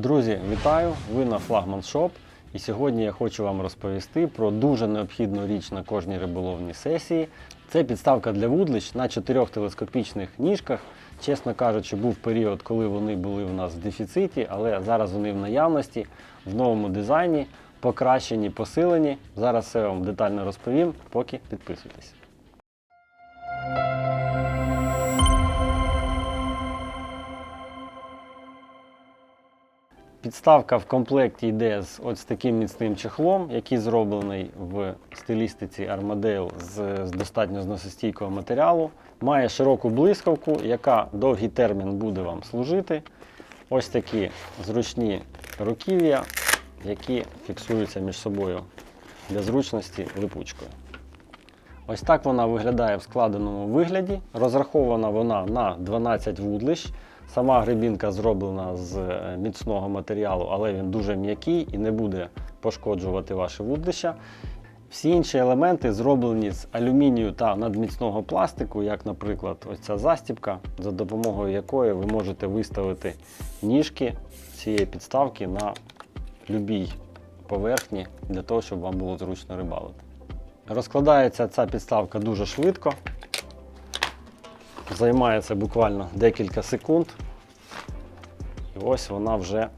Друзі, вітаю! Ви на Флагман Шоп. І сьогодні я хочу вам розповісти про дуже необхідну річ на кожній риболовній сесії. Це підставка для вудлищ на чотирьох телескопічних ніжках. Чесно кажучи, був період, коли вони були в нас в дефіциті, але зараз вони в наявності в новому дизайні, покращені, посилені. Зараз все вам детально розповім, поки підписуйтесь. Підставка в комплекті йде з ось таким міцним чехлом, який зроблений в стилістиці Armadale з, з достатньо зносостійкого матеріалу. Має широку блискавку, яка довгий термін буде вам служити. Ось такі зручні руків'я, які фіксуються між собою для зручності липучкою. Ось так вона виглядає в складеному вигляді. Розрахована вона на 12 вудлищ. Сама грибінка зроблена з е, міцного матеріалу, але він дуже м'який і не буде пошкоджувати ваше вудлища. Всі інші елементи зроблені з алюмінію та надміцного пластику, як, наприклад, ось ця застібка, за допомогою якої ви можете виставити ніжки цієї підставки на будь-якій поверхні для того, щоб вам було зручно рибалити. Розкладається ця підставка дуже швидко. Займає це буквально декілька секунд. І ось вона вже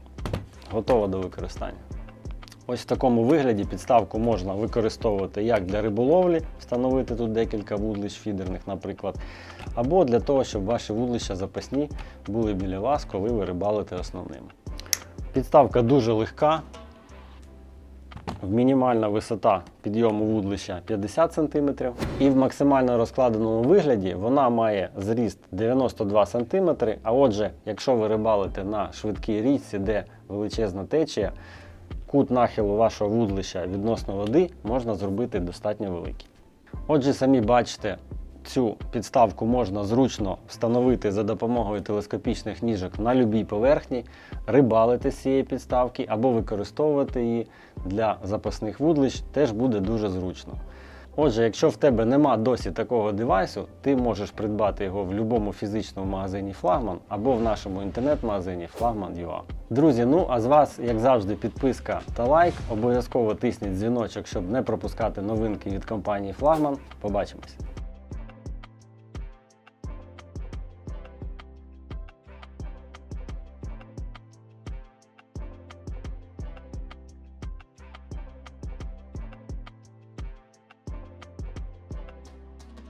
готова до використання. Ось в такому вигляді підставку можна використовувати як для риболовлі, встановити тут декілька вудлищ фідерних, наприклад, або для того, щоб ваші вудлища запасні були біля вас, коли ви рибалите основними. Підставка дуже легка, Мінімальна висота підйому вудлища 50 см. І в максимально розкладеному вигляді вона має зріст 92 см. А отже, якщо ви рибалите на швидкій річці, де величезна течія, кут нахилу вашого вудлища відносно води можна зробити достатньо великий. Отже, самі бачите, цю підставку можна зручно встановити за допомогою телескопічних ніжок на будь-якій поверхні, рибалити з цієї підставки або використовувати її для запасних вудлищ теж буде дуже зручно. Отже, якщо в тебе нема досі такого девайсу, ти можеш придбати його в будь-якому фізичному магазині Флагман або в нашому інтернет-магазині Flagman.ua. Друзі, ну а з вас, як завжди, підписка та лайк. Обов'язково тисніть дзвіночок, щоб не пропускати новинки від компанії Флагман. Побачимось!